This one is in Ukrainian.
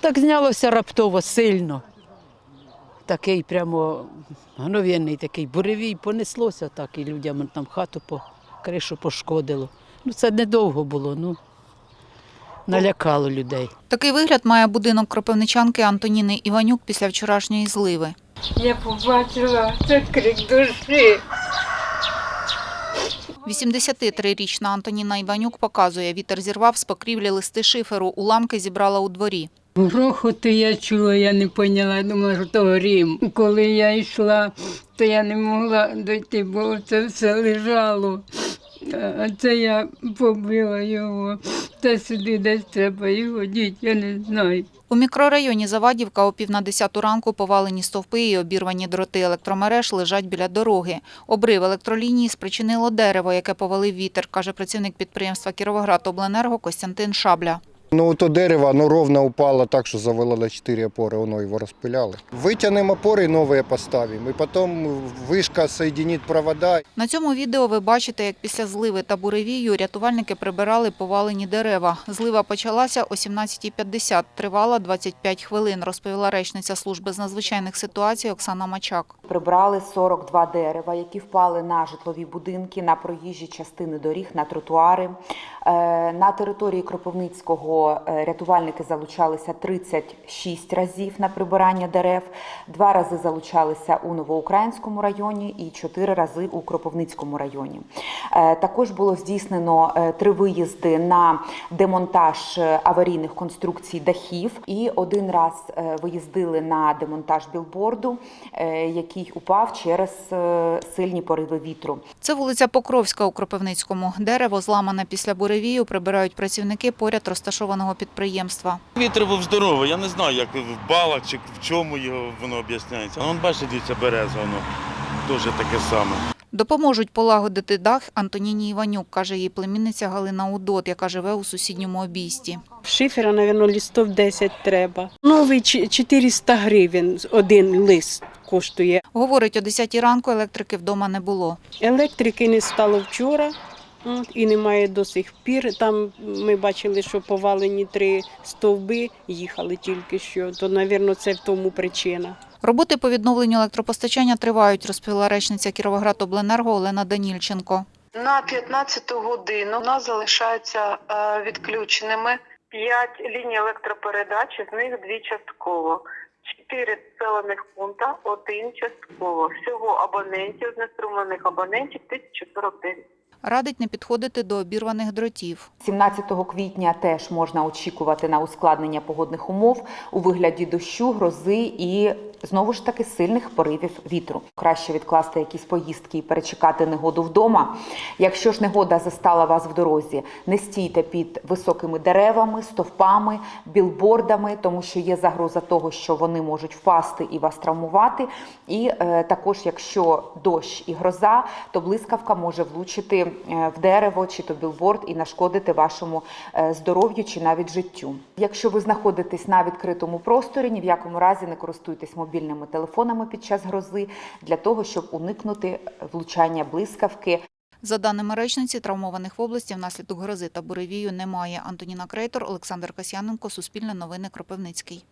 Так знялося раптово сильно. Такий прямо гновенний такий буревій понеслося так, і людям там хату по кришу пошкодило. Ну це недовго було, ну налякало людей. Такий вигляд має будинок кропивничанки Антоніни Іванюк після вчорашньої зливи. Я побачила це крик душі. 83-річна Антоніна Іванюк показує, вітер зірвав з покрівлі листи шиферу, уламки зібрала у дворі. Грохоту я чула, я не поняла, думала, що то грім. Коли я йшла, то я не могла дойти, бо це все лежало. А це я побила його. Та сюди десь треба його діть, я не знаю. У мікрорайоні Завадівка о пів на десяту ранку повалені стовпи і обірвані дроти електромереж лежать біля дороги. Обрив електролінії спричинило дерево, яке повалив вітер, каже працівник підприємства Кіровоградобленерго Костянтин Шабля. Ну, то дерево, оно ровно упало так, что завалило на 4 опоры, оно его распыляло. Вытянем опоры, новые поставим, и потом вышка соединит провода. На цьому відео ви бачите, як після зливи та буревію рятувальники прибирали повалені дерева. Злива почалася о 17.50, тривала 25 хвилин, розповіла речниця служби з надзвичайних ситуацій Оксана Мачак. Прибрали 42 дерева, які впали на житлові будинки, на проїжджі частини доріг, на тротуари. Е, На території Кропивницького е, рятувальники залучалися 36 разів на прибирання дерев, два рази залучалися у Новоукраїнському районі і чотири рази у Кропивницькому районі. Е, Також було здійснено е, три виїзди на демонтаж аварійних конструкцій дахів, і один раз виїздили на демонтаж білборду, який упав через сильні пориви вітру. Це вулиця Покровська у Кропивницькому. Дерево, зламане після буревію, прибирають працівники поряд розташованого підприємства. Вітер був здоровий, я не знаю, як в балах чи в чому його воно об'ясняється. Вон бачите, дивіться, береза, воно теж таке саме. Допоможуть полагодити дах Антоніні Іванюк, каже її племінниця Галина Удот, яка живе у сусідньому обійсті. Шифера, мабуть, листов 10 треба. Новий 400 гривень один лист коштує. Говорить, о 10 ранку електрики вдома не було. Електрики не стало вчора от, і немає до сих пір. Там ми бачили, що повалені три стовби, їхали тільки що. То, мабуть, це в тому причина. Роботи по відновленню електропостачання тривають, розповіла речниця Кіровоградобленерго Олена Данільченко. На 15 годину у нас залишаються е, відключеними 5 ліній електропередач, з них дві частково. Чотири населених пункта, один частково. Всього абонентів, знеструмлених абонентів 1049. Радить не підходити до обірваних дротів. 17 квітня теж можна очікувати на ускладнення погодних умов у вигляді дощу, грози і знову ж таки сильних поривів вітру. Краще відкласти якісь поїздки і перечекати негоду вдома. Якщо ж негода застала вас в дорозі, не стійте під високими деревами, стовпами, білбордами, тому що є загроза того, що вони можуть впасти і вас травмувати. І е, також, якщо дощ і гроза, то блискавка може влучити е, в дерево чи то білборд і нашкодити вашому е, здоров'ю чи навіть життю. Якщо ви знаходитесь на відкритому просторі, ні в якому разі не користуйтесь мобільними телефонами під час грози для того, щоб уникнути влучання блискавки. За даними речниці, травмованих в області внаслідок грози та буревію немає. Антоніна Крейтор, Олександр Касьяненко, Суспільне новини Кропивницький.